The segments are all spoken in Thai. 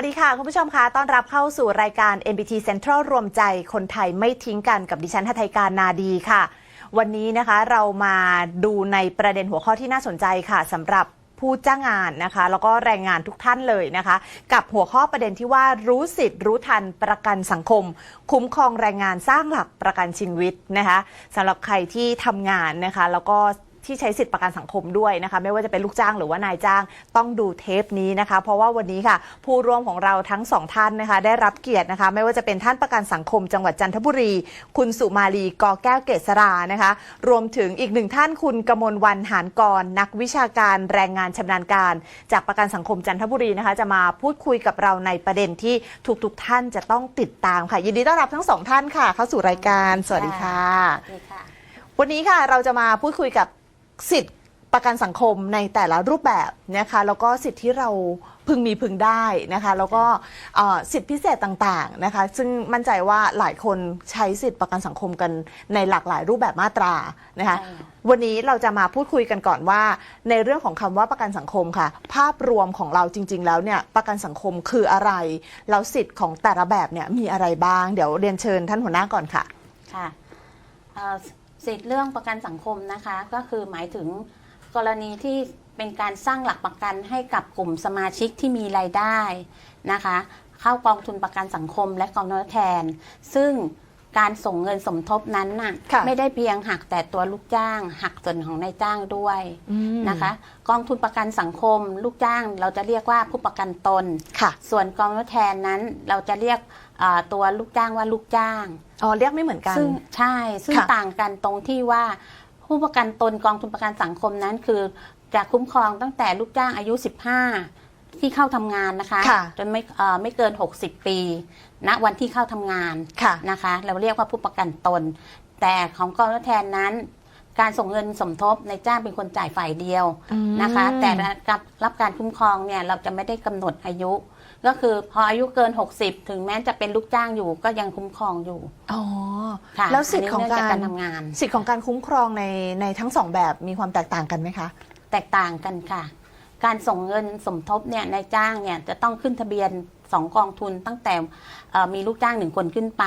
สวัสดีค่ะ คุณผู้ชมคะต้อนรับเข้าสู่รายการ MBT Central รวมใจคนไทยไม่ทิ้งกันกับดิฉันทัทยการนาดีค่ะ วันนี้นะคะเรามาดูในประเด็นหัวข้อที่น่าสนใจค่ะสำหรับผู้จ้างงานนะคะ แล้วก็แรงงานทุกท่านเลยนะคะ กับหัวข้อประเด็นที่ว่ารู้สิทธิ์รู้ทันประกันสังคม คุ้มครองแรงงานสร้างหลักประกันชีวิตนะคะสำหรับใครที่ทำงานนะคะ แล้วก็ ที่ใช้สิทธิประกันสังคมด้วยนะคะไม่ว่าจะเป็นลูกจ้างหรือว่านายจ้างต้องดูเทปนี้นะคะ เพราะว่าวันนี้ค่ะ ผู้ร่วมของเราทั้งสองท่านนะคะ ได้รับเกียรตินะคะ ไม่ว่าจะเป็นท่านประกันสังคม จังหวัดจันทบุรี คุณสุมาลีกอแก้วเกษรานะคะ รวมถึงอีกหนึ่งท่านคุณกมลวันหานกร นักวิชาการแรงงานชำนาญการ จากประกันสังคมจันทบุรีนะคะ จะมาพูดคุยกับเราในประเด็นที่ทุกๆท่านจะต้องติดตามค่ะยินดีต้อนรับทั้งสองท่านค่ะ เข้าสู่รายการ สวัสดีค่ะสวัสดีค่ะวันนี้ค่ะเราจะมาพูดคุยกับ สิทธิประกันสังคมในแต่ละรูปแบบนะคะแล้วก็สิทธิที่เราพึงมีพึงได้นะคะแล้วก็เอ่อสิทธิพิเศษต่างๆนะคะซึ่งมั่นใจว่าหลายคนใช้สิทธิประกันสังคมกันในหลากหลายรูปแบบมาตรานะคะใช่ค่ะวันนี้เราจะมาพูดคุยกันก่อนว่า ในเรื่องของคำว่าประกันสังคมค่ะ ภาพรวมของเราจริง ๆ แล้วเนี่ยประกันสังคมคืออะไร แล้วสิทธิ์ของแต่ละแบบเนี่ยมีอะไรบ้าง เดี๋ยวเรียนเชิญท่านหัวหน้าก่อนค่ะ ค่ะเอ่อ สิทธิเรื่องประกันสังคมนะคะ ก็คือหมายถึงกรณีที่เป็นการสร้างหลักประกันให้กับกลุ่มสมาชิกที่มีรายได้นะคะ เข้ากองทุนประกันสังคมและกองทุนทดแทน ซึ่งการส่งเงินสมทบนั้นน่ะค่ะไม่ได้เพียงหักแต่ตัวลูกจ้าง หักส่วนของนายจ้างด้วยอืมนะคะ กองทุนประกันสังคม ลูกจ้าง เราจะเรียกว่าผู้ประกันตนค่ะส่วนกองทดแทนนั้น เราจะเรียกอ่าตัวลูกจ้างว่าลูกจ้าง อ๋อเรียกไม่เหมือนกัน ซึ่งใช่ซึ่งค่ะ ต่างกันตรงที่ว่า ผู้ประกันตนกองทุนประกันสังคมนั้นคือจะคุ้มครองตั้งแต่ลูกจ้างอายุ 15 ที่เข้าทำงานนะคะ ค่ะ จนไม่เอ่อไม่เกิน 60 ปีณวันที่เข้าทำงาน ค่ะ นะคะ เราเรียกว่าผู้ประกันตน แต่ของกองทดแทนนั้น การส่งเงินสมทบในจ้างเป็นคนจ่ายฝ่ายเดียวนะคะ แต่รับรับการคุ้มครองเนี่ยเราจะไม่ได้กำหนดอายุ ก็คือพออายุเกิน 60 ถึงแม้จะเป็นลูกจ้างอยู่ก็ยังคุ้มครองอยู่อ๋อค่ะแล้วสิทธิ์ของนนี้เนื่การจากการทำงาน สิทธิ์ของการคุ้มครองในในทั้งสองแบบมีความแตกต่างกันไหมคะ แตกต่างกันค่ะ การส่งเงินสมทบเนี่ยนายจ้างเนี่ยจะต้องขึ้นทะเบียนสองกองทุนตั้งแต่เอ่อมีลูกจ้างหนึ่งคนขึ้นไป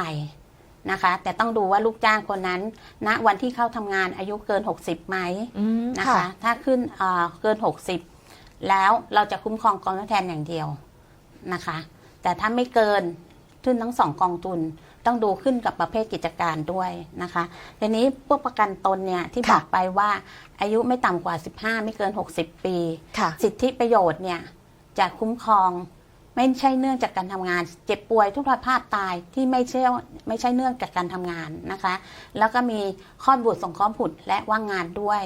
นะคะ แต่ต้องดูว่าลูกจ้างคนนั้นณวันที่เข้าทำงานอายุเกิน 60ไหมอืมนะค่ะคะ ถ้าขึ้นเอ่อเกิน 60 แล้วเราจะคุ้มครองกองทดแทนอย่างเดียว นะคะ แต่ถ้าไม่เกินขึ้นทั้งสองกองทุนต้องดูขึ้นกับประเภทกิจการด้วยนะคะทีนี้พวกประกันตนเนี่ยที่ค่ะบอกไปว่าอายุไม่ต่ำกว่า 15 ไม่เกิน 60 ปีค่ะสิทธิประโยชน์เนี่ยจะคุ้มครองไม่ใช่เนื่องจากการทำงาน เจ็บป่วยทุกพลภาพตายที่ไม่ใช่ไม่ใช่เนื่องจากการทำงานนะคะ แล้วก็มีข้อบุตรสงเคราะห์บุตรและว่างงานด้วย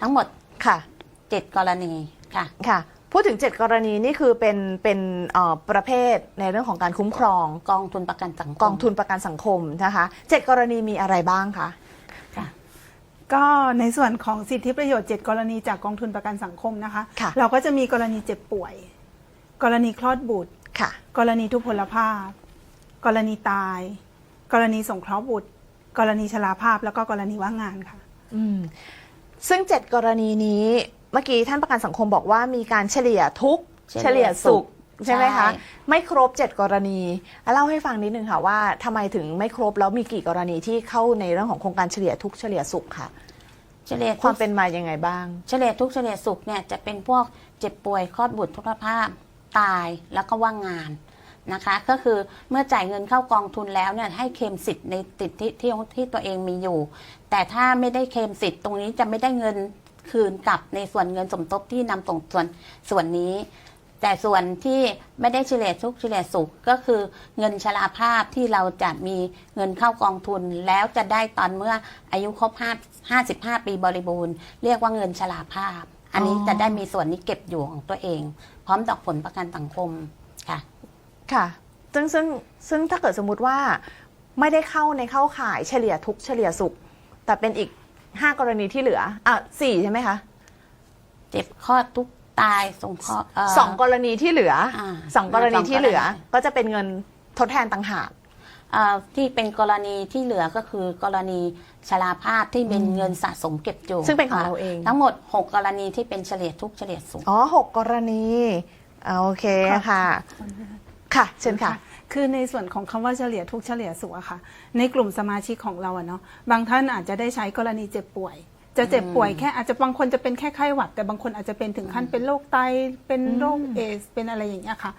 ทั้งหมดค่ะ7กรณีค่ะค่ะ พูดถึง 7 กรณีนี่คือเป็นเป็นเอ่อประเภทในเรื่องของการคุ้มครองกองทุนประกันสังคมกองทุนประกันสังคมนะคะเจ็ดกรณีมีอะไรบ้างคะค่ะก็ในส่วนของสิทธิประโยชน์ 7 กรณีจากกองทุนประกันสังคมนะคะค่ะเราก็จะมีกรณีเจ็บป่วย กรณีคลอดบุตรค่ะกรณีทุพพลภาพ กรณีตาย กรณีสงเคราะห์บุตร กรณีชราภาพแล้วก็กรณีว่างงานค่ะอืมซึ่ง 7 กรณีนี้ เมื่อกี้ท่านประกันสังคมบอกว่ามีการเฉลี่ยทุกข์เฉเฉลี่ลี่ยยสุสุขขใช่ไหมคะใช่ไม่ครบ 7 กรณี เล่าให้ฟังนิดนึงค่ะว่าทำไมถึงไม่ครบแล้วมีกี่กรณีที่เข้าในเรื่องของโครงการเฉลี่ยทุกข์เฉลี่ยสุขค่ะ เฉลี่ยความเป็นมายังไงบ้าง เฉลี่ยทุกข์เฉลี่ยสุขเนี่ยจะเป็นพวกเจ็บป่วยคลอดบุตรทุพพลภาพ ตายแล้วก็ว่างงานนะคะ ก็คือเมื่อจ่ายเงินเข้ากองทุนแล้วเนี่ยให้เคลมสิทธิ์ในติดที่ที่ที่ตัวเองมีอยู่ แต่ถ้าไม่ได้เคลมสิทธิ์ตรงนี้จะไม่ได้เงิน คืนกลับในส่วนเงินสมทบที่นำส่งส่วนส่วนนี้ แต่ส่วนที่ไม่ได้เฉลี่ยทุกเฉลี่ยสุขก็คือเงินชราภาพที่เราจะมีเงินเข้ากองทุน แล้วจะได้ตอนเมื่ออายุครบ5 55 ปีบริบูรณ์ เรียกว่าเงินชราภาพ อันนี้จะได้มีส่วนนี้เก็บอยู่ของตัวเอง พร้อมดอกผลประกันสังคมค่ะค่ะซึ่งซึ่งซึ่งถ้าเกิดสมมติว่าไม่ได้เข้าในเข้าข่ายเฉลี่ยทุกเฉลี่ยสุข แต่เป็นอีก 5กรณีที่เหลืออะสี่ใช่ไหมคะเจ็บคลอดทุกข์ตายสงเคราะห์เสองกรณีที่เหลืออาสองกรณีที่เหลือ สองกรณี ก็จะเป็นเงินทดแทนต่างหาก เอ่อที่เป็นกรณีที่เหลือก็คือกรณีชราภาพที่เป็นเงินสะสมเก็บอยู่ซึ่งเป็นของค่ะเราเอง ทั้งหมด 6 กรณีที่เป็นเฉลี่ยทุกข์เฉลี่ยสุข อ๋อหกกรณีอ่าโอเคค่ะ ค่ะ เชิญค่ะ คือในส่วนของคำว่าเฉลี่ยทุกเฉลี่ยสุขอะค่ะ ในกลุ่มสมาชิกของเราอะเนาะบางท่านอาจจะได้ใช้กรณีเจ็บป่วย จะเจ็บป่วยแค่อาจจะบางคนจะเป็นแค่ไข้หวัด แต่บางคนอาจจะเป็นถึงขั้นเป็นโรคไตเป็นโรคเอสเป็นอะไรอย่างเงี้ยค่ะ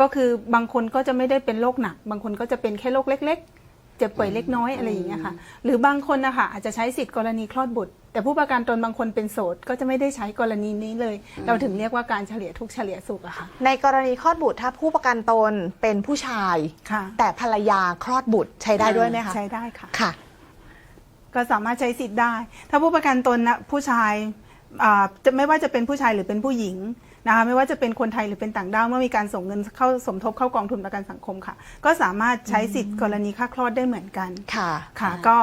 ก็คือบางคนก็จะไม่ได้เป็นโรคหนัก บางคนก็จะเป็นแค่โรคเล็ก ๆ เจ็บป่วยเล็กน้อยอะไรอย่างเงี้ยค่ะ หรือบางคนนะคะอาจจะใช้สิทธิ์กรณีคลอดบุตร แต่ผู้ประกันตนบางคนเป็นโสดก็จะไม่ได้ใช้กรณีนี้เลย เราถึงเรียกว่าการเฉลี่ยทุกข์เฉลี่ยสุขอะค่ะ ในกรณีคลอดบุตรถ้าผู้ประกันตนเป็นผู้ชาย ค่ะ แต่ภรรยาคลอดบุตรใช้ได้ด้วยไหมคะใช้ได้ค่ะ ค่ะ ก็สามารถใช้สิทธิ์ได้ ถ้าผู้ประกันตนนะผู้ชายอ่าจะไม่ว่าจะเป็นผู้ชายหรือเป็นผู้หญิง นะคะไม่ว่าจะเป็นคนไทยหรือเป็นต่างด้าวเมื่อมีการส่งเงินเข้าสมทบเข้ากองทุนประกันสังคมค่ะ ก็สามารถใช้สิทธิ์กรณีค่าคลอดได้เหมือนกันค่ะค่ะ ก็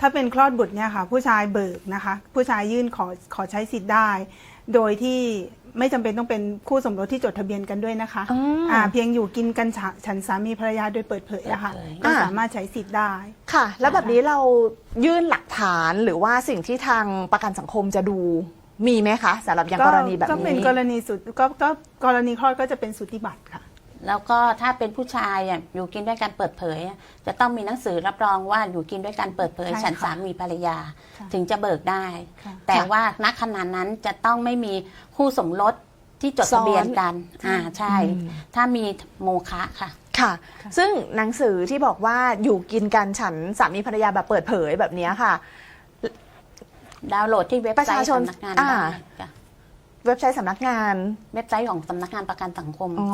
ถ้าเป็นคลอดบุตรเนี่ยค่ะ ผู้ชายเบิกนะคะ ผู้ชายยื่นขอขอใช้สิทธิ์ได้ โดยที่ไม่จำเป็นต้องเป็นคู่สมรสที่จดทะเบียนกันด้วยนะคะอืมอ่าเพียงอยู่กินกันฉะฉันสามีภรรยาโดยเปิดเผยอะค่ะเปิดเผยก็สามารถใช้สิทธิ์ได้ค่ะ แล้วแบบนี้เรายื่นหลักฐานหรือว่าสิ่งที่ทางประกันสังคมจะดู มีไหมคะสำหรับอย่างกรณีแบบก็เป็นนี้ กรณีสุดก็ก็กรณีคลอดก็จะเป็นสุติบัตรค่ะ แล้วก็ถ้าเป็นผู้ชายอะอยู่กินด้วยกันเปิดเผยอะจะต้องมีหนังสือรับรองว่าอยู่กินด้วยกันเปิดเผย ใช่ค่ะฉันสามีภรรยา ค่ะ ถึงจะเบิกได้ ค่ะ แต่ว่าณขณะนั้นจะต้องไม่มีคู่สมรสที่จดทะเบียนกัน อ่าใช่ อืม ถ้ามีโมฆะค่ะ ค่ะ ซึ่งหนังสือที่บอกว่าอยู่กินกันฉันสามีภรรยาแบบเปิดเผยแบบนี้ค่ะ ดาวน์โหลดที่เว็บประไซชาต์ชนสำนักงานอ่า ได้ค่ะเว็บไซต์สำนักงาน เว็บไซต์ของสำนักงานประกันสังคม อ๋อ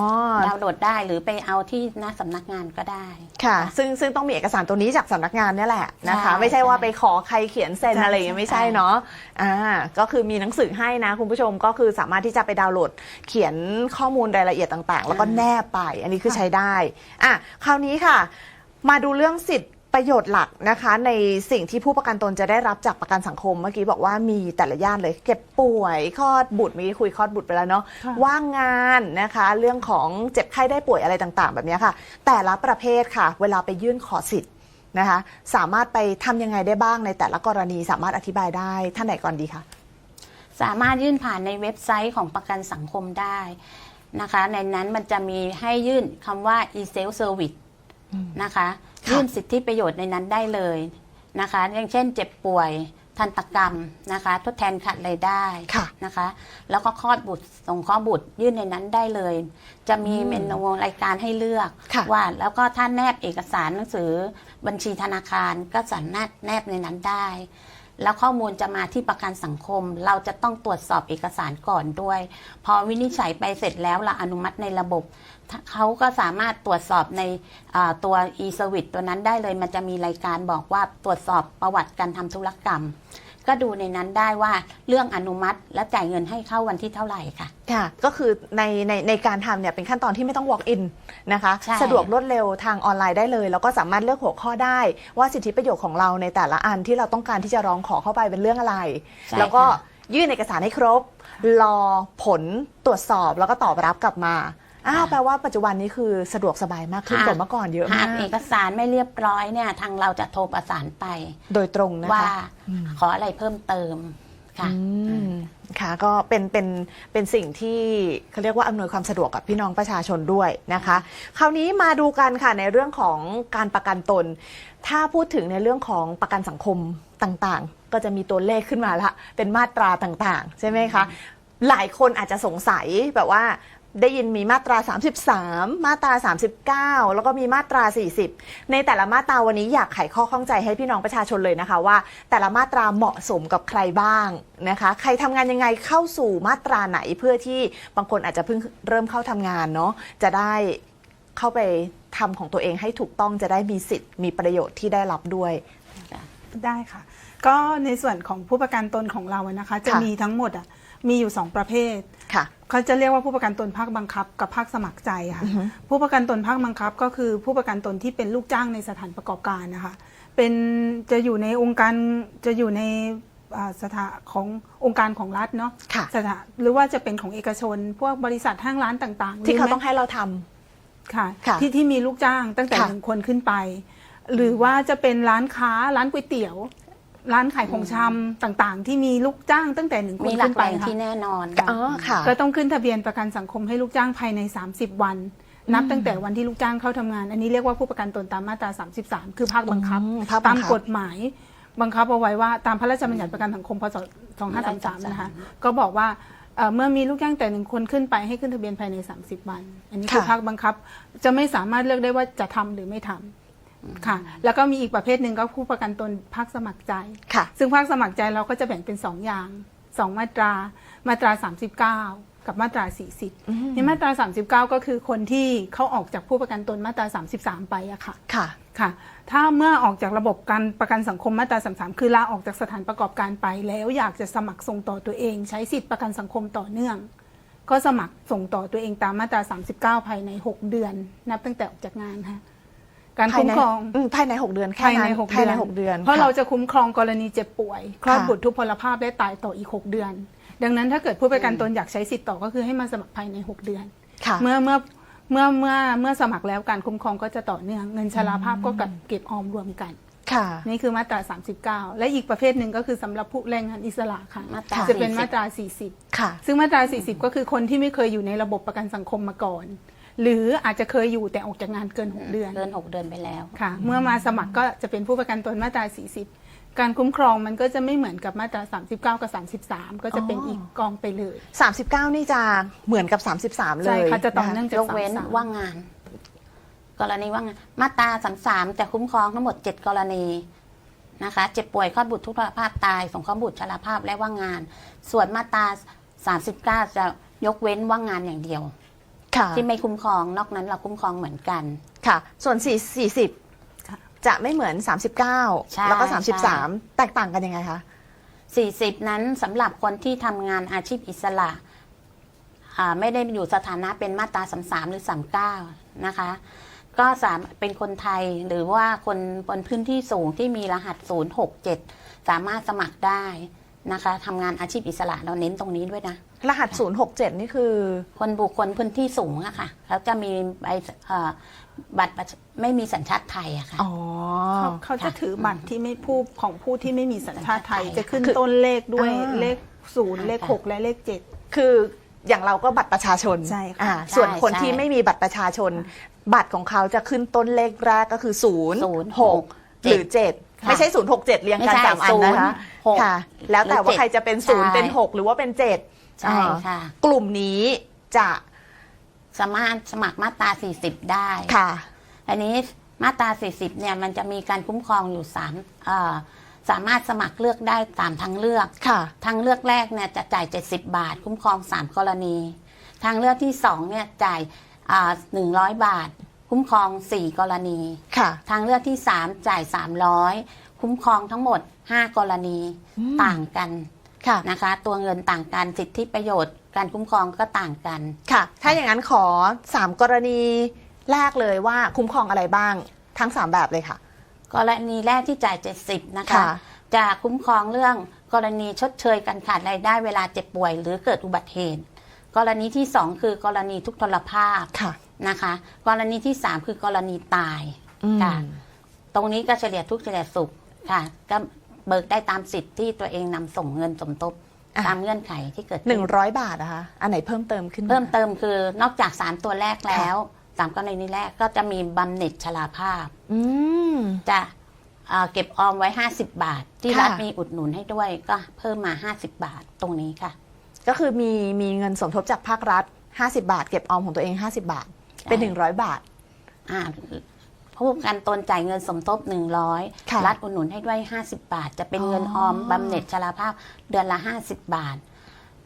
ดาวน์โหลดได้หรือไปเอาที่หน้าสำนักงานก็ได้ ค่ะ ซึ่งซึ่งต้องมีเอกสารตัวนี้จากสำนักงานเนี่ยแหละนะคะ ใช่ไม่ใช่ว่าใช่ไปขอใครเขียนเซ็นใช่อะไรอย่างเงี้ยไม่ใช่ใช่ เนาะอ่าก็คือมีหนังสือให้นะ คุณผู้ชมก็คือสามารถที่จะไปดาวน์โหลด เขียนข้อมูลรายละเอียดต่างๆ แล้วก็แนบไป อันนี้คือใช้ได้อะคราวนี้ค่ะ มาดูเรื่องสิทธิ ประโยชน์หลักนะคะในสิ่งที่ผู้ประกันตนจะได้รับจากประกันสังคมเมื่อกี้บอกว่ามีแต่ละย่านเลย เก็บป่วยคลอดบุตรเมื่อกี้คุยคลอดบุตรไปแล้วเนาะค่ะว่างงานนะคะ เรื่องของเจ็บไข้ได้ป่วยอะไรต่างๆ แบบนี้ค่ะ แต่ละประเภทค่ะ เวลาไปยื่นขอสิทธิ์นะคะสามารถไปทำยังไงได้บ้างในแต่ละกรณีสามารถอธิบายได้ท่านไหนก่อนดีคะสามารถยื่นผ่านในเว็บไซต์ของประกันสังคมได้นะคะ ในนั้นมันจะมีให้ยื่นคำว่า e-self service นะคะค่ะ ยื่นสิทธิประโยชน์ในนั้นได้เลยนะคะ อย่างเช่น เจ็บป่วยทันตกรรมนะคะ ทดแทนขาดรายได้ค่ะนะคะ แล้วก็คลอดบุตรส่งคลอดบุตรยื่นในนั้นได้เลย จะมีเมนูรายการให้เลือกค่ะว่าแล้วก็ถ้าแนบเอกสารหนังสือบัญชีธนาคารก็สามารถแนบในนั้นได้ แล้วข้อมูลจะมาที่ประกันสังคม เราจะต้องตรวจสอบเอกสารก่อนด้วย พอวินิจฉัยไปเสร็จแล้วเราอนุมัติในระบบ เขาก็สามารถตรวจสอบในตัว e-service ตัวนั้นได้เลย มันจะมีรายการบอกว่าตรวจสอบประวัติการทำธุรกรรม ก็ดูในนั้นได้ว่าเรื่องอนุมัติและจ่ายเงินให้เข้าวันที่เท่าไหร่ค่ะ ค่ะ ก็คือในในในการทำเนี่ยเป็นขั้นตอนที่ไม่ต้อง walk in นะคะ ใช่ สะดวกรวดเร็วทางออนไลน์ได้เลย แล้วก็สามารถเลือกหัวข้อได้ ว่าสิทธิประโยชน์ของเราในแต่ละอันที่เราต้องการที่จะร้องขอเข้าไปเป็นเรื่องอะไร ใช่แล้วก็ค่ะ ยื่นเอกสารให้ครบ รอผลตรวจสอบแล้วก็ตอบรับกลับมา อ้าวแปลว่าปัจจุบันนี้คือสะดวกสบายมากขึ้นกว่าเมื่อก่อนเยอะหามากกเอกสารไม่เรียบร้อยเนี่ย ทางเราจะโทรประสานไป โดยตรงนะว่าคะขออะไรเพิ่มเติมค่ะอืมค่ะก็เป็นเป็นเป็นสิ่งที่เขาเรียกว่าอำนวยความสะดวกกับพี่น้องประชาชนด้วยนะคะ คราวนี้มาดูกันค่ะในเรื่องของการประกันตน ถ้าพูดถึงในเรื่องของประกันสังคมต่างๆ ก็จะมีตัวเลขขึ้นมาละเป็นมาตราต่างๆ ใช่ไหมคะหลายคนอาจจะสงสัยแบบว่า ได้ยินมีมาตรา 33 มาตรา 39 แล้วก็มีมาตรา 40 ในแต่ละมาตราวันนี้อยากไขข้อข้องใจให้พี่น้องประชาชนเลยนะคะว่า แต่ละมาตราเหมาะสมกับใครบ้างนะคะ ใครทำงานยังไงเข้าสู่มาตราไหนเพื่อที่บางคนอาจจะเพิ่งเริ่มเข้าทำงานเนาะจะได้เข้าไปทำของตัวเองให้ถูกต้องจะได้มีสิทธิ์มีประโยชน์ที่ได้รับด้วยได้ค่ะ ก็ในส่วนของผู้ประกันตนของเราอะนะคะจะค่ะมีทั้งหมดอะมีอยู่ 2 ประเภทค่ะ เขาจะเรียกว่าผู้ประกันตนภาคบังคับ กับภาคสมัครใจค่ะ ผู้ประกันตนภาคบังคับ ก็คือผู้ประกันตนที่เป็นลูกจ้างในสถานประกอบการนะคะ เป็นจะอยู่ในองค์การจะอยู่ในอ่าสถาขององค์การของรัฐเนาะค่ะสถาหรือว่าจะเป็นของเอกชน พวกบริษัทห้างร้านต่างๆ ที่เขาหรืต้องให้เราทำค่ะค่ะที่ที่มีลูกจ้างตั้งแต่ค่ะหนึ่งคนขึ้นไป หรือว่าจะเป็นร้านค้าร้านก๋วยเตี๋ยว ร้านขายของชำต่างๆ ที่มีลูกจ้างตั้งแต่หนึ่งคนมีหลัขึ้กนแหไปล่งค่ะที่แน่นอนอ๋อค่ะ ก็ต้องขึ้นทะเบียนประกันสังคมให้ลูกจ้างภายใน 30 วัน นับตั้งแต่วันที่ลูกจ้างเข้าทำงาน อันนี้เรียกว่าผู้ประกันตนตามมาตรา 33 คือภาคบังคับ อืมภาคบัตางมคับกฎหมาย บังคับเอาไว้ว่าตามพระราชบัญญัติประกันสังคมพศ 2533 นะคะ ก็บอกว่าเอ่อเมื่อมีลูกจ้างแต่หนึ่งคนขึ้นไปให้ขึ้นทะเบียนภายใน 30 วัน อันนี้คือค่ะ ภาคบังคับ จะไม่สามารถเลือกได้ว่าจะทำหรือไม่ทำ ค่ะ แล้วก็มีอีกประเภทหนึ่งก็ผู้ประกันตนภาคสมัครใจ ค่ะ ซึ่งภาคสมัครใจเราก็จะแบ่งเป็น 2 อย่าง 2 มาตรา มาตรา 39 กับมาตรา 40ในมาตรา 39 ก็คือคนที่เขาออกจากผู้ประกันตนมาตรา 33 ไปอะค่ะ ค่ะ ค่ะ ถ้าเมื่อออกจากระบบการประกันสังคมมาตรา 33 คือลาออกจากสถานประกอบการไป แล้วอยากจะสมัครส่งต่อตัวเอง ใช้สิทธิประกันสังคมต่อเนื่อง ก็สมัครส่งต่อตัวเองตามมาตรา 39 ภายใน 6 เดือน นับตั้งแต่ออกจากงานค่ะ การภายคุ้มในครอง อืมภายในหกเดือนแค่ภายนั้ในนหกภายเดือนในหกเดือนเพราะค่เราจะคุ้มครองกรณีเจ็บป่วย คลอดค่ะบุตรทุพพลภาพและตายต่ออีก 6 เดือน ดังนั้นถ้าเกิดผู้ประกันตนอยากใช้สิทธิ์ต่อก็คือให้มาสมัครภายใน 6 เดือน ค่ะ เมื่อเมื่อเมื่อเมื่อเมื่อสมัครแล้วการคุ้มครองก็จะต่อเนื่องเงินชราภาพก็กับเก็บออมรวมกัน ค่ะ นี่คือมาตรา 39 และอีกประเภทหนึ่งก็คือสำหรับผู้แรงงานอิสระค่ะมาตรา จะเป็น40มาตรา 40 ค่ะ ซึ่งมาตรา 40 ก็คือคนที่ไม่เคยอยู่ในระบบประกันสังคมมาก่อน หรืออาจจะเคยอยู่แต่ออกจากงานเกิน 6 เดือนเกินหกเดือนไปแล้วค่ะ เมื่อมาสมัครก็จะเป็นผู้ประกันตนมาตรา 40 การคุ้มครองมันก็จะไม่เหมือนกับมาตรา 39 กับ 33 ก็จะเป็นอ๋ออีอีกกองไปเลย 39 นี่จะเหมือนกับ 33 เลยใช่ค่ะจะต่อคเนื่องยกเว้น33ว่างงาน กรณีว่างงานมาตราสามสามจะคุ้มครองทั้งหมดเจ็ดกรณีนะคะเจ็บป่วยคลอดบุตรทุกพลภาพตายสงเคราะห์บุตรชราภาพและว่างงาน ส่วนมาตราสามสิบเก้าจะยกเว้นว่างงานอย่างเดียว ค่ะที่ไม่คุ้มครองนอกนั้นเราคุ้มครองเหมือนกัน ค่ะ ส่วน4ค่ะ40 จะไม่เหมือน ใช่39 แล้วก็ ใช่ 33 แตกต่างกันยังไงคะ 40 นั้นสำหรับคนที่ทำงานอาชีพอิสระอ่าไม่ได้อยู่สถานะเป็นมาตรา33 หรือ 39 นะคะ ก็สามเป็นคนไทยหรือว่าคนบนพื้นที่สูงที่มีรหัส 067 สามารถสมัครได้นะคะทำงานอาชีพอิสระเราเน้นตรงนี้ด้วยนะ รหัส 067 นี่คือ คนบุคคลพื้นที่สูงอะค่ะแล้วจะมีใบเอ่อบัตรประชไม่มีสัญชาติไทยอะค่ะ อ๋อ เขาเขาจะค่ะถือบัตรที่ไม่ผู้ของผู้ที่ไม่มีสัญชาติไทย สัญชาติไทยจะขึ้นคือ ต้นเลขด้วยอ่า เลขศูนย์ค่ะเลขหกและเลขเจ็ด คืออย่างเราก็บัตรประชาชนใช่ค่ะ อ่าใช่ส่วนคนใช่ที่ไม่มีบัตรประชาชน บัตรของเขาจะขึ้นต้นเลขแรกก็คือ0 0 6หรือ7ค่ะไม่ใช่ 0 6 7 เรียงกันไม่ใช่สามอันนะคะ0 6ค่ะ แล้วแต่หรือว่า7ใครจะเป็นใช่0เป็น6หรือว่าเป็น 7 ใช่ค่ะ กลุ่มนี้จะสามารถสมัครมาตรา 40 ได้ค่ะ อันนี้มาตรา 40 เนี่ยมันจะมีการคุ้มครองอยู่3เอ่อสามารถสมัครเลือกได้ตามทางเลือกค่ะ ทางเลือกแรกเนี่ยจะจ่าย 70 บาท คุ้มครอง 3 กรณี ทางเลือกที่2เนี่ยจ่ายอ่า100บาท คุ้มครอง 4 กรณีค่ะ ทางเลือกที่ 3 จ่าย 300 คุ้มครองทั้งหมด 5 กรณีอืมต่างกัน ค่ะ นะคะ ตัวเงินต่างกันสิทธิประโยชน์ การคุ้มครองก็ต่างกัน ค่ะ ถ้าอย่างนั้นขอ 3 กรณีแรกเลยว่าคุ้มครองอะไรบ้าง ทั้ง 3 แบบเลยค่ะ กรณีแรกที่จ่าย 70 นะคะค่ะจะคุ้มครองเรื่องกรณีชดเชยการขาดรายได้เวลาเจ็บป่วย หรือเกิดอุบัติเหตุ กรณีที่ 2 คือกรณีทุกทรภาพค่ะนะคะ กรณีที่ 3 คือกรณีตายอืมค่ะตรงนี้ก็เฉลี่ยทุกข์เฉลี่ยสุขค่ะก็ เบิกได้ตามสิทธิ์ที่ตัวเองนำส่งเงินสมทบอะ ตามเงื่อนไขที่เกิดหขึ้นึ่งร้อยบาทนะคะ อันไหนเพิ่มเติมขึ้น เพิ่มเติมคือนอกจาก 3 ตัวแรกแล้วสามกรณีแรกก็จะมีบำเหน็จชราภาพ อืม จะเอ่อเก็บออมไว้ 50 บาท ที่ค่ะ รัฐมีอุดหนุนให้ด้วยก็เพิ่มมา 50 บาทตรงนี้ค่ะ ก็คือมีมีเงินสมทบจากภาครัฐ 50 บาท เก็บออมของตัวเอง 50 บาท เป็นใช่100 บาท อ่า ผู้ประกันตนจ่ายเงินสมทบ ค่ะ100 รัฐอุดหนุนให้ด้วย 50 บาท จะเป็นเงินอ๋อออมบำเหน็จชราภาพเดือนละ 50 บาท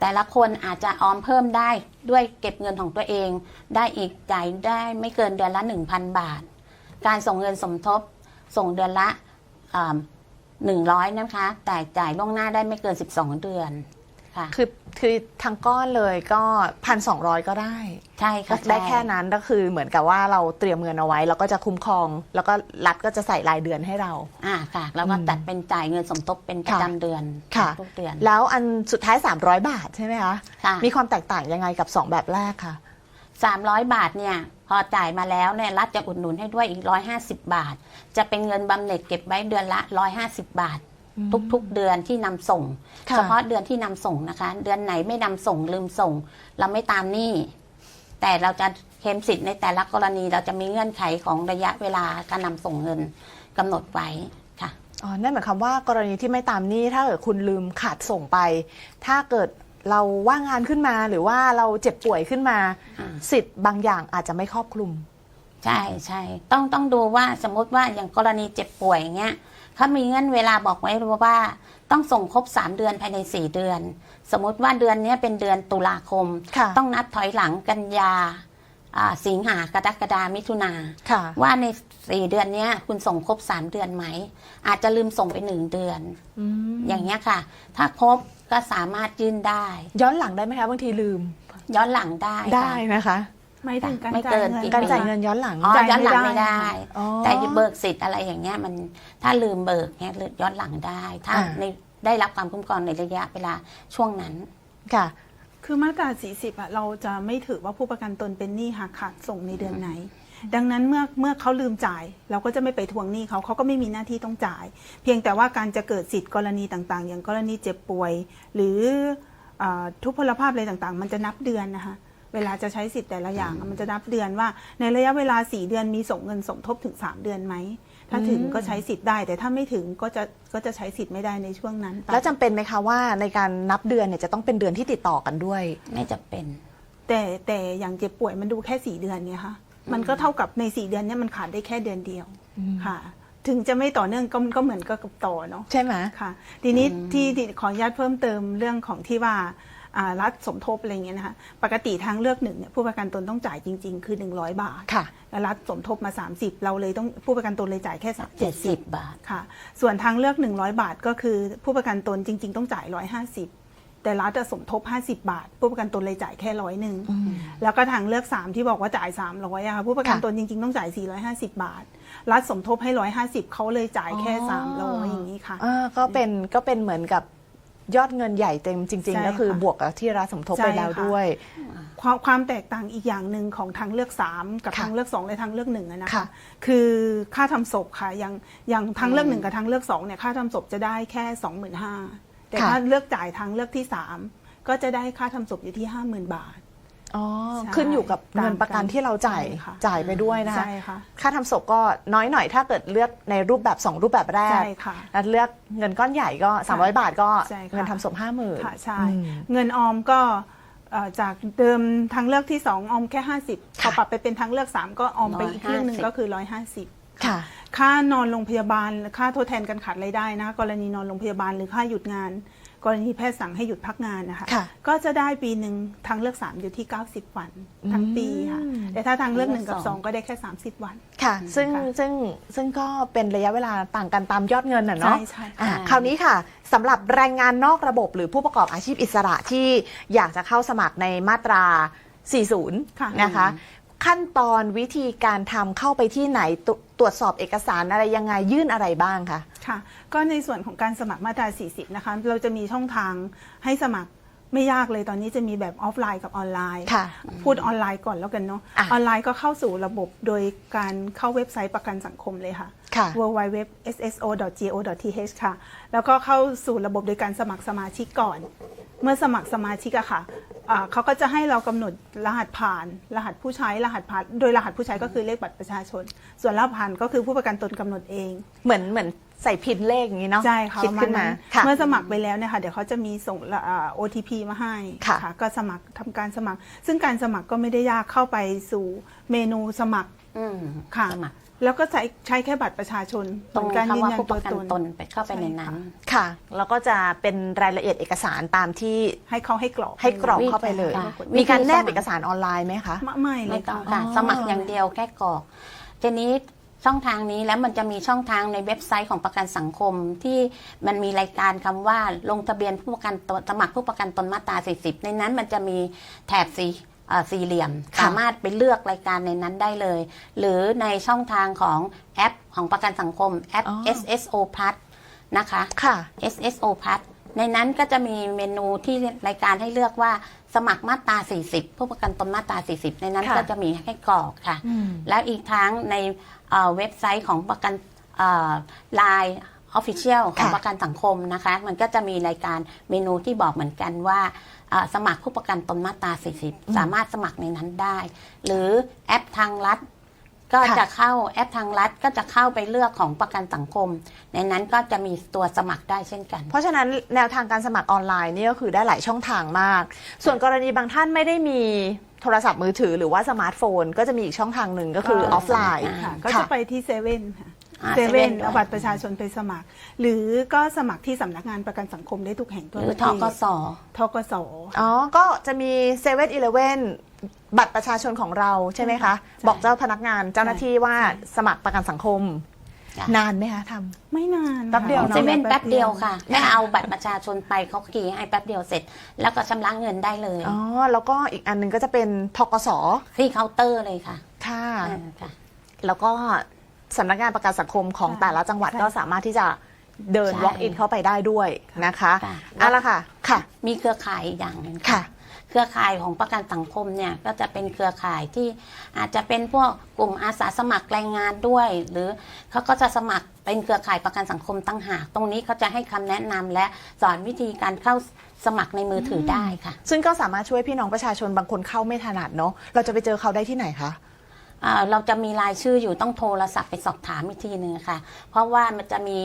แต่ละคนอาจจะออมเพิ่มได้ด้วยเก็บเงินของตัวเอง ได้อีกจ่ายได้ไม่เกินเดือนละ 1,000 บาท การส่งเงินสมทบส่งเดือนละหนึ่งร้อยนะคะ แต่จ่ายล่วงหน้าได้ไม่เกิน 12 เดือน ค่ะ คือคือทางก้อนเลยก็พันสองก็ได้ใช่ค่ะได้ใช่แค่นั้นก็คือเหมือนกับว่าเราเตรียมเงินเอาไว้ แล้วก็จะคุ้มครอง แล้วก็รัฐก็จะใส่รายเดือนให้เรา อ่าค่ะ แล้วก็อืมตัดเป็นจ่ายเงินสมทบเป็นประค่ะจำเดือนค่ะทุกเดือน แล้วอันสุดท้าย 300 บาทใช่ไหมคะค่ะมีความแตกต่างยังไงกับ 2 แบบแรกคะสามร้อยบาทเนี่ยพอจ่ายมาแล้วเนี่ยรัฐจะอุดหนุนให้ด้วยอีกร้อยห้าสิบบาท จะเป็นเงินบำเหน็จเก็บไว้เดือนละร้อยห้าสิบบาท ทุกๆเดือนที่นำส่งค่ะเฉพาะเดือนที่นำส่งนะคะ เดือนไหนไม่นำส่งลืมส่ง เราไม่ตามหนี้แต่เราจะแค่เคลมสิทธิ์ในแต่ละกรณีเราจะมีเงื่อนไขของระยะเวลาการนำส่งเงินกำหนดไว้ค่ะอ๋อนั่นหมายความว่ากรณีที่ไม่ตามหนี้ถ้าเกิดคุณลืมขาดส่งไป ถ้าเกิดเราว่างงานขึ้นมาหรือว่าเราเจ็บป่วยขึ้นมาอ่าสิทธิ์บางอย่างอาจจะไม่ครอบคลุม ใช่ใช่ต้องต้องดูว่าสมมติว่าอย่างกรณีเจ็บป่วยอย่างเงี้ย เขามีเงื่อนเวลาบอกไว้ว่าต้องส่งครบ 3 เดือนภายใน 4 เดือน สมมติว่าเดือนเนี้ยเป็นเดือนตุลาคมค่ะต้องนับถอยหลังกันยาอ่าสิงหากรกฎามิถุนาค่ะว่าใน4เดือนเนี้ยคุณส่งครบ3เดือนไหม อาจจะลืมส่งไป1เดือนอืมอย่างเงี้ยค่ะ ถ้าครบก็สามารถยื่นได้ ย้อนหลังได้ไหมคะบางทีลืม ย้อนหลังได้ได้ค่ะนะคะ ไม่ถึงการไม่จ่าเกิยนเงินกี่การจ่ายไหมเงินย้อนหลัง อ๋อจ่ายย้อนหลังไม่ไม่ได้ได้ อ๋อ แต่เบิกสิทธิ์อะไรอย่างเงี้ยมันถ้าลืมเบิกเนี้ยย้อนหลังได้ ถ้าอ่า ในได้รับความคุ้มครองในระยะเวลาช่วงนั้น ค่ะ คือมาตรา 40อะเราจะไม่ถือว่าผู้ประกันตนเป็นหนี้หากขาดส่งในเดือนไหน ดังนั้นเมื่อเมื่อเขาลืมจ่าย เราก็จะไม่ไปทวงหนี้เขาเขาก็ไม่มีหน้าที่ต้องจ่าย เพียงแต่ว่าการจะเกิดสิทธิ์กรณีต่างๆ อย่างกรณีเจ็บป่วย หรืออาทุพพลภาพอะไรต่างๆ มันจะนับเดือนนะคะ เวลาจะใช้สิทธิ์แต่ละอย่างอะมันจะนับเดือนว่า ในระยะเวลา 4 เดือนมีส่งเงินสมทบถึง 3 เดือนไหม ถ้าถึงก็ใช้สิทธิ์ได้ แต่ถ้าไม่ถึงก็จะก็จะใช้สิทธิ์ไม่ได้ในช่วงนั้นไปแล้วจำเป็นไหมคะว่าในการนับเดือนเนี่ยจะต้องเป็นเดือนที่ติดต่อกันด้วย ไม่จะเป็น แต่แต่อย่างเจ็บป่วยมันดูแค่สี่เดือนเนี่ยค่ะมันก็เท่ากับในสี่เดือนเนี่ยมันขาดได้แค่เดือนเดียวค่ะถึงจะไม่ต่อเนื่องก็ก็เหมือนกับต่อเนาะใช่ไหมค่ะ ทีนี้ที่ที่ขออนุญาตเพิ่มเติมเรื่องของที่ว่าอ่า รัฐสมทบอะไรเงี้ยนะคะปกติทางเลือกหนึ่งเนี่ยผู้ประกันตนต้องจ่ายจริง ๆ คือ 100 บาทค่ะแล้วรัฐสมทบมา 30 เราเลยต้องผู้ประกันตนเลยจ่ายแค่70 บาทค่ะ ส่วนทางเลือก 100 บาทก็คือผู้ประกันตนจริง ๆ ต้องจ่าย 150แต่รัฐอะสมทบ 50 บาท ผู้ประกันตนเลยจ่ายแค่ร้อยหนึ่งแล้วก็ทางเลือก 3 ที่บอกว่าจ่าย 300อะค่ะผู้ประกันค่ะตนจริง ๆ ต้องจ่าย 450 บาท รัฐสมทบให้ 150เขาเลยจ่ายแค่อ๋อ300อย่างนี้ค่ะอ่าก็เป็นก็เป็นเหมือนกับ ยอดเงินใหญ่เต็มจริงใช่ๆก็คือค่ะบวกกับที่รัฐสมทบใช่ไปแล้วค่ะด้วย ความความแตกต่างอีกอย่างหนึ่งของทางเลือก 3 กับค่ะทางเลือก 2 และทางเลือกหนึ่งอะนะค่ะคะคือค่าทำศพค่ะอย่างอย่างทางเลือกหนึ่งกับทางเลือก2เนี่ยค่าทำศพจะได้แค่ 25,000แต่ค่ะถ้าเลือกจ่ายทางเลือกที่ 3 ก็จะได้ค่าทำศพอยู่ที่ 50,000 บาท อ๋อใช่ขึ้นอยู่กับเงินประกันที่เราจ่ายใช่ค่ะจ่ายไปด้วยนะคะ ใช่ค่ะ ค่าทำศพก็น้อยหน่อยถ้าเกิดเลือกในรูปแบบ 2 รูปแบบแรกใช่ค่ะ แล้วเลือกเงินก้อนใหญ่ก็ 300 บาทก็ใช่ค่ะ เงินทำศพห้าหมื่น ค่ะใช่ เงินออมก็เอ่อจากเดิมทางเลือกที่ 2 ออมแค่ 50พอปรับไปเป็นทางเลือก 3 ก็ออมไปอีกเรื่องหนึ่ง150ก็คือ 150 ค่ะ ค่านอนโรงพยาบาลค่าทดแทนการขาดรายได้นะกรณีนอนโรงพยาบาลหรือค่าหยุดงาน กรณีแพทย์สั่งให้หยุดพักงานนะคะ ค่ะก็จะได้ปีหนึ่งทางเลือก 3 อยู่ที่ 90 วันทั้งปีค่ะ อืม แต่ถ้าทางเลือก 1 กับสอง2ก็ได้แค่ 30 วัน ค่ะ ซึ่งค่ะซึ่งซึ่งก็เป็นระยะเวลาต่างกันตามยอดเงินน่ะเนาะใช่ใช่อะค่ะคราวนี้ค่ะสำหรับแรงงานนอกระบบหรือผู้ประกอบอาชีพอิสระที่อยากจะเข้าสมัครในมาตรา 40 ค่ะ นะคะ ขั้นตอนวิธีการทำเข้าไปที่ไหนตรตรวจสอบเอกสารอะไรยังไงยื่นอะไรบ้างคะ ค่ะก็ในส่วนของการสมัครมาตรา 40 นะคะ เราจะมีช่องทางให้สมัครไม่ยากเลยตอนนี้จะมีแบบออฟไลน์กับออนไลน์ ค่ะพูดออนไลน์ก่อนแล้วกันเนาะอะออนไลน์ก็เข้าสู่ระบบโดยการเข้าเว็บไซต์ประกันสังคมเลยค่ะ ค่ะ www.sso.go.th ค่ะ แล้วก็เข้าสู่ระบบโดยการสมัครสมาชิกก่อน เมื่อสมัครสมาชิกอะค่ะ อ่าเขาก็จะให้เรากำหนดรหัสผ่าน รหัสผู้ใช้รหัสผ่าน โดยรหัสผู้ใช้ก็คือเลขบัตรประชาชน ส่วนรหัสผ่านก็คือผู้ประกันตนกำหนดเอง เหมือนเหมือนใส่พินเลขอย่างนี้เนาะใช่ค่ะคิดขึ้นมาประณค่ะ เมื่อสมัครไปแล้วเนี่ยค่ะเดี๋ยวเขาจะมีส่งอ่า OTP มาให้ค่ะ ก็สมัครทำการสมัคร ซึ่งการสมัครก็ไม่ได้ยากเข้าไปสู่เมนูสมัครอืมค่ะ สมัคร แล้วก็ใช้ใช้แค่บัตรประชาชนตรงเหมือนการคำยืนว่ายันผู้ปตัวระกันตน ตนไปเข้าไปในนั้นใช่ค่ะค่ะ แล้วก็จะเป็นรายละเอียดเอกสารตามที่ให้เขาให้กรอกให้กรอกเข้าไปเลย ค่ะมีการแนบเอกสารออนไลน์ไหมคะ ไม่ไม่เลไม่ยต้องค่ะค่ะอ๋อ สมัครอย่างเดียวแค่กรอก ทีนี้ช่องทางนี้แล้วมันจะมีช่องทางในเว็บไซต์ของประกันสังคมที่มันมีรายการคำว่าลงทะเบียนผู้ประกันตนสมัครผู้ประกันตนมาตรา40 ในนั้นมันจะมีแถบสีเอ่อ สี่เหลี่ยมค่ะสามารถไปเลือกรายการในนั้นได้เลย หรือในช่องทางของแอปของประกันสังคมแอปอ๋อ SSO Plus นะคะค่ะ SSO Plus ในนั้นก็จะมีเมนูที่รายการให้เลือกว่าสมัครมาตรา 40 ผู้ประกันตนมาตรา 40 ในนั้นค่ะก็จะมีให้กรอกค่ะอืมแล้วอีกทั้งในเอ่อเว็บไซต์ของประกันไลน์ Official ของค่ะประกันสังคมนะคะ มันก็จะมีรายการเมนูที่บอกเหมือนกันว่าอ่า สมัครผู้ประกันตนมาตรา 40 สามารถสมัครในนั้นได้ หรือแอปทางรัฐ ก็ค่ะจะเข้าแอปทางรัฐก็จะเข้าไปเลือกของประกันสังคม ในนั้นก็จะมีตัวสมัครได้เช่นกัน เพราะฉะนั้นแนวทางการสมัครออนไลน์นี่ก็คือได้หลายช่องทางมาก ส่วนกรณีบางท่านไม่ได้มีโทรศัพท์มือถือหรือว่าสมาร์ทโฟน ก็จะมีอีกช่องทางหนึ่งก็คือออฟไลน์ค่ะก็ค่ะจะไปที่เซเว่นค่ะอ่า เซเว่น 7-Eleven เอาบัตรประชาชนไปสมัคร หรือก็สมัครที่สำนักงานประกันสังคมได้ทุกแห่งทั่วหรือประทเทศกสทกส อ๋อ ก็จะมีเซเว่นอีเลเว่นบัตรประชาชนของเราใช่ไหมคะ ใช่ บอกเจ้าพนักงานเจ้าหน้าที่ว่าสมัครประกันสังคมจ้ะนานไหมคะท ไม่นานแป๊บเดียวค่ะเนอะเซเว่นแป๊บเดียวค่ะแค่เอาบัตรประชาชนไปเขาขี่ให้แป๊บเดียวเสร็จ แล้วก็ชำระเงินได้เลยำอ๋อ แล้วก็อีกอันหนึงก็จะเป็นทกสที่เคาน์เตอร์เลยค่ะค่ะ อ่าค่ะ แล้วก็ สำนักงานประกันสังคมของใช่แต่ละจังหวัดใช่ก็สามารถที่จะเดิน ใช่ walk in เข้าไปได้ด้วยนะคะค่ะเอาละค่ะค่ะ มีเครือข่ายอีกอย่างหนึ่งค่ะ เครือข่ายของประกันสังคมเนี่ยก็จะเป็นเครือข่ายที่อาจจะเป็นพวกกลุ่มอาสาสมัครแรงงานด้วย หรือเขาก็จะสมัครเป็นเครือข่ายประกันสังคมตั้งหาก ตรงนี้เขาจะให้คำแนะนำและสอนวิธีการเข้าสมัครในมือถือได้ค่ะ ซึ่งก็สามารถช่วยพี่น้องประชาชนบางคนเข้าไม่ถนัดเนาะเราจะไปเจอเขาได้ที่ไหนคะอ่า เราจะมีรายชื่ออยู่ต้องโทรศัพท์ไปสอบถามอีกทีหนึ่งค่ะ เพราะว่ามันจะมี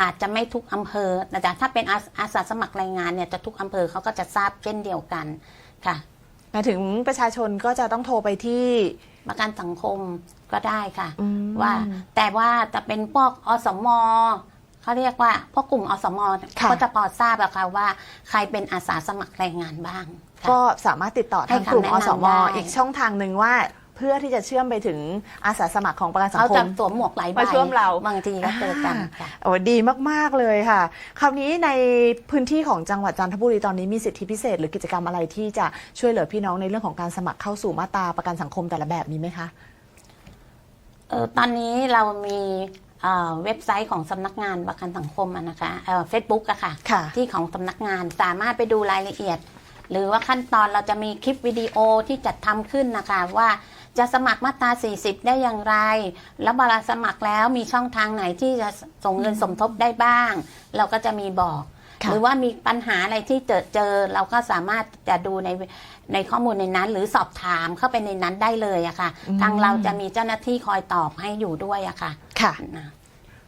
อาจจะไม่ทุกอำเภอแต่ถ้าเป็นอาอาสาสมัครแรงงานเนี่ยจะทุกอำเภอเขาก็จะทราบเช่นเดียวกันค่ะหมายถึงประชาชนก็จะต้องโทรไปที่ประกันสังคมก็ได้ค่ะอืมว่าแต่ว่าจะเป็นพวกอสมเขาเรียกว่าพวกกลุ่มอสมค่ะก็จะพอทราบอะค่ะว่า ใครเป็นอาสาสมัครแรงงานบ้างค่ะก็สามารถติดต่อทางให้กลุ่มคำแนะอนำสมได้อีกช่องทางหนึ่งว่า เพื่อที่จะเชื่อมไปถึงอาสาสมัครของประกันสังเขาคจะมสวมหมวกหลายใบมาช่วยเราบางทีก็เจอกันค่ะโอ้ดีมากๆเลยค่ะ คราวนี้ในพื้นที่ของจังหวัดจันทบุรีตอนนี้มีสิทธิพิเศษ หรือกิจกรรมอะไรที่จะช่วยเหลือพี่น้องในเรื่องของการสมัครเข้าสู่มาตราประกันสังคมแต่ละแบบนี้ไหมคะเออตอนนี้เรามีเอ่อเว็บไซต์ของสำนักงานประกันสังคมอะนะคะเฟซบุ๊กอะค่ะค่ะ ที่ของสำนักงานสามารถไปดูรายละเอียด หรือว่าขั้นตอนเราจะมีคลิปวิดีโอที่จัดทำขึ้นนะคะว่า จะสมัครมาตรา 40 ได้อย่างไร แล้วเวลาสมัครแล้วมีช่องทางไหนที่จะส่งเงินสมทบได้บ้าง เราก็จะมีบอกค่ะหรือว่ามีปัญหาอะไรที่เจอเจอ เราก็สามารถจะดูในในข้อมูลในนั้น หรือสอบถามเข้าไปในนั้นได้เลยอะค่ะ ทางเราจะมีเจ้าหน้าที่คอยตอบให้อยู่ด้วยอะค่ะ ค่ะนะ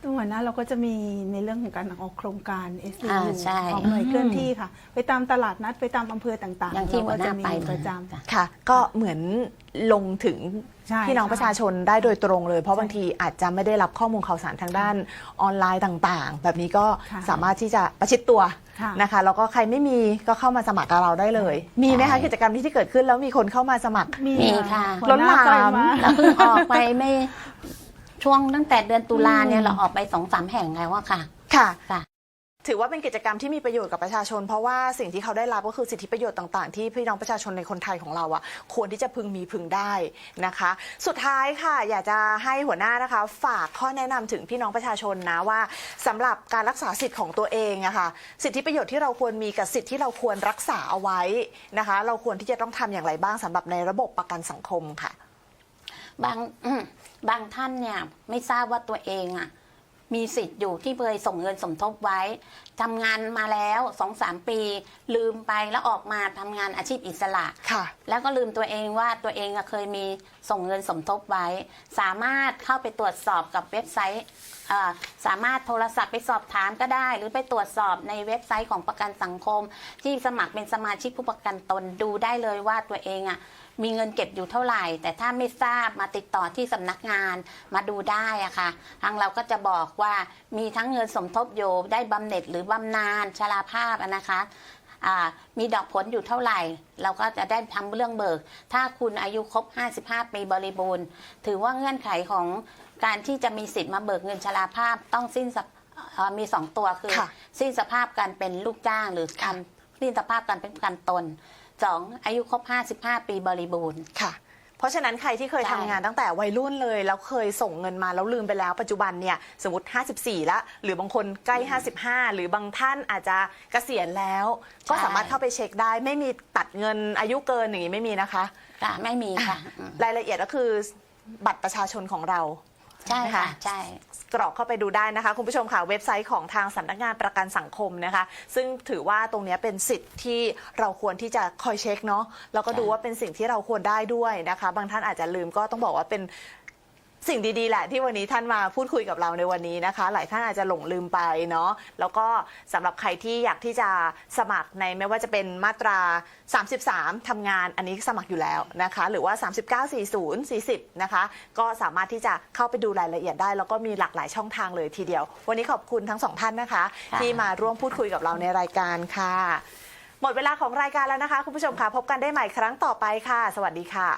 ตรงหัวหน้าเราก็จะมีในเรื่องของการออกโครงการ s อ u อ่าใช่ออกหน่วยเคลื่อนที่ค่ะ ไปตามตลาดนัดไปตามอำเภอต่างๆอย่างที่หัวหน้าเรก็จะมีไปประจค่ะค่ะ ก็เหมือน ลงถึงใช่พี่น้องค่ะประชาชนได้โดยตรงเลย เพราะใช่บางทีอาจจะไม่ได้รับข้อมูลข่าวสารทางด้านออนไลน์ต่างๆ แบบนี้ก็ค่ะสามารถที่จะประชิดตัวค่ะ นะคะแล้วก็ใครไม่มีก็เข้ามาสมัครกับเราได้เลย มีไหมคะใช่กิจกรรมที่ที่เกิดขึ้นแล้วมีคนเข้ามาสมัคร มีมีค่ะ หัวหน้าล้นหไปลามมาเราเพิ่งออกไปไม่ช่วงตั้งแต่เดือนตุลาเนี่อืยมเราออกไปสองสามแห่งแล้วอะค่ะ ค่ะ ค่ะ ถือว่าเป็นกิจกรรมที่มีประโยชน์กับประชาชน เพราะว่าสิ่งที่เขาได้รับก็คือสิทธิประโยชน์ต่างๆ ที่พี่น้องประชาชนในคนไทยของเราอะควรที่จะพึงมีพึงได้นะคะ สุดท้ายค่ะ อยากจะให้หัวหน้านะคะ ฝากข้อแนะนำถึงพี่น้องประชาชนนะว่าสำหรับการรักษาสิทธิ์ของตัวเองอะค่ะสิทธิประโยชน์ที่เราควรมีกับสิทธิที่เราควรรักษาเอาไว้นะคะ เราควรที่จะต้องทำอย่างไรบ้างสำหรับในระบบประกันสังคมค่ะ บางบางท่านเนี่ยไม่ทราบว่าตัวเองอะ มีสิทธิ์อยู่ที่เคยส่งเงินสมทบไว้ทำงานมาแล้วสองสามปี ลืมไปแล้วออกมาทำงานอาชีพอิสระ ค่ะ แล้วก็ลืมตัวเองว่าตัวเองอะเคยมีส่งเงินสมทบไว้ สามารถเข้าไปตรวจสอบกับเว็บไซต์เอ่อสามารถโทรศัพท์ไปสอบถามก็ได้ หรือไปตรวจสอบในเว็บไซต์ของประกันสังคม ที่สมัครเป็นสมาชิกผู้ประกันตนดูได้เลยว่าตัวเองอะมีเงินเก็บอยู่เท่าไหร่ แต่ถ้าไม่ทราบมาติดต่อที่สำนักงานมาดูได้อะค่ะ ทางเราก็จะบอกว่ามีทั้งเงินสมทบอยู่ได้บำเหน็จหรือบำนาญชราภาพอะนะคะอ่ามีดอกผลอยู่เท่าไหร่ เราก็จะได้ทำเรื่องเบิก ถ้าคุณอายุครบ 55 ปีบริบูรณ์ ถือว่าเงื่อนไขของการที่จะมีสิทธิ์มาเบิกเงินชราภาพต้องสิ้นสภเอ่อมีสองตัวคือค่ะสิ้นสภาพการเป็นลูกจ้างหรือการสิ้นสภาพการเป็นประกันตน สองอายุครบ 55 ปีบริบูรณ์ ค่ะ เพราะฉะนั้นใครที่เคยใช่ทำงานตั้งแต่วัยรุ่นเลย แล้วเคยส่งเงินมาแล้วลืมไปแล้วปัจจุบันเนี่ยสมมติ 54 แล้ว หรือบางคนใกล้ 55 หรือบางท่านอาจจะเกษียณแล้ว ก็สามารถเข้าไปเช็คได้ ไม่มีตัดเงินอายุเกินอย่างนี้ไม่มีนะคะ ค่ะ ไม่มีค่ะอืมรายละเอียดก็คือบัตรประชาชนของเรา ใช่นะค่ะคะใช่ กรอกเข้าไปดูได้นะคะ คุณผู้ชมค่ะเว็บไซต์ของทางสำนักงานประกันสังคมนะคะ ซึ่งถือว่าตรงเนี้ยเป็นสิทธิ์ที่เราควรที่จะคอยเช็คเนาะแล้วก็ดูใช่ว่าเป็นสิ่งที่เราควรได้ด้วยนะคะ บางท่านอาจจะลืมก็ต้องบอกว่าเป็น สิ่งดีๆ แหละที่วันนี้ท่านมาพูดคุยกับเราในวันนี้นะคะ หลายท่านอาจจะหลงลืมไปเนาะแล้วก็สำหรับใครที่อยากที่จะสมัครในไม่ว่าจะเป็นมาตรา 33ทำงานอันนี้สมัครอยู่แล้วนะคะ หรือว่า 39 40 40 นะคะ ก็สามารถที่จะเข้าไปดูรายละเอียดได้ แล้วก็มีหลากหลายช่องทางเลยทีเดียว วันนี้ขอบคุณทั้งสองท่านนะคะค่ะที่มาร่วมพูดคุยกับเราในรายการค่ะ หมดเวลาของรายการแล้วนะคะ คุณผู้ชมค่ะพบกันได้ใหม่ครั้งต่อไปค่ะ สวัสดีค่ะ